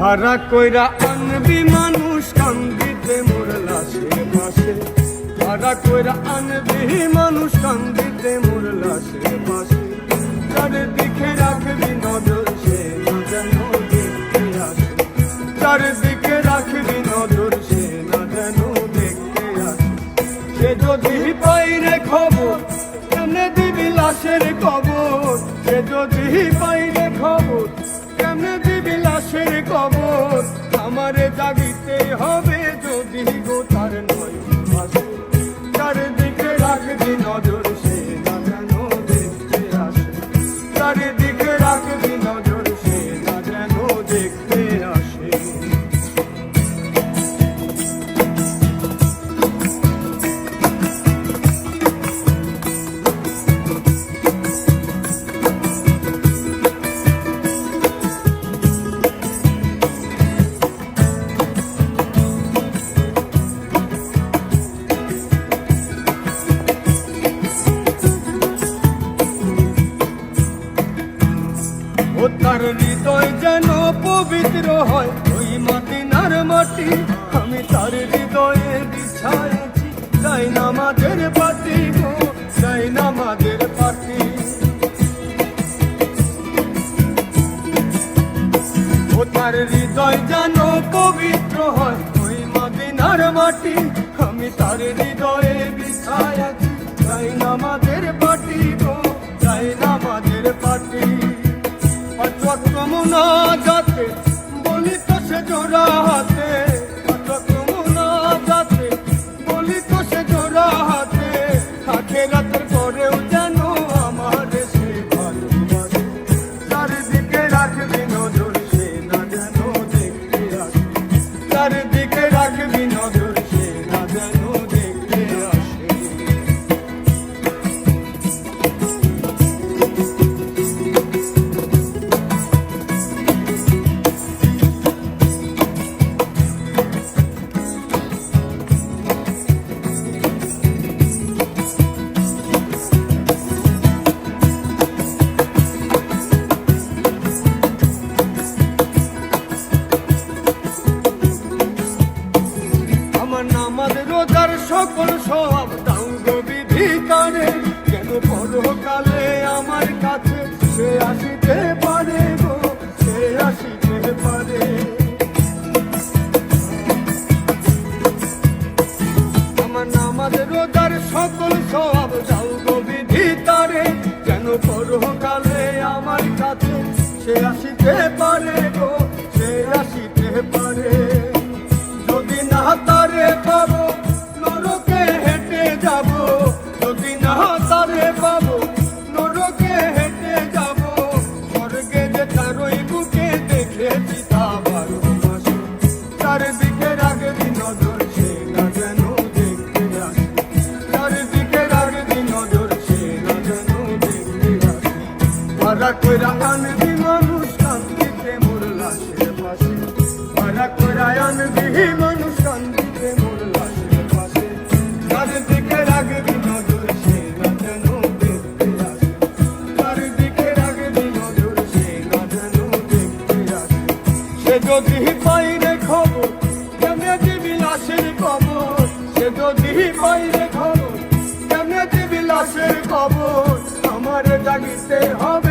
ভাড়া কইরা আনবি মানুষ, কান্দিতে মোর লাশের পাশে। ভাড়া কইরা আনবি মানুষ, কান্দিতে মোর লাশের পাশে। চারিদিকে রাখবি নজর, সে না দেখতে আসে। চারিদিকে রাখবি নজর, সে না যেন দেখতে আসে। সে যদি পাইরে খবর কেমনে দিবি লাশের কবর। সে যদি পাইরে চারিদিকে হৃদয় যেন পবিত্র হয়, ওই মাটিনার মাটি। আমি তার হৃদয়ে বিছাইছি চাই না আমাদের পাটি গো চাই না আমাদের পাটি ও তার হৃদয় যেন পবিত্র হয়, ওই মাদিনার মাটি। আমি তার হৃদয়ে বিছাইছি চাই না আমাদের পাটি গো চাই না আমাদের পাটি অচক্রমনা যাতে বলি তো সে জোড়া হাতে অচক্রমনা যাতে বলি তো সে জোড়া হাতে থাকে রাতের পরেও যেন আমার সে ভালোবাসে। চারিদিকে রাখবি নজর, সে না রোজার সকল বিধি তারে। পরকালে আমার কাছে সে আসিতে পারে গো, সে আসিতে পারে। যদি না তারে নরকে হেঁটে যাব। যদি না তারে পাবো, নরকে হেঁটে যাব। স্বর্গে যে তারই বুকে দেখেছি তা বারো মাসে। চারিদিকে ভাড়া কইরা আনবি মানুষ কান্দিতে মোর লাশের পাশে। ভাড়া কইরা আনবি মানুষ কান্দিতে মোর লাশের পাশে। চারিদিকে রাগবি নজর, সে না যেন দেখতে আসে। চারিদিকে রাগবি নজর, সে না যেন দেখতে আসে। সে যদি পাইরে খবর, কেমনে দিবি লাশের কবর? সে যদি পাইরে খবর, কেমনে দিবি লাশের কবর? আমার জাগিতে হবে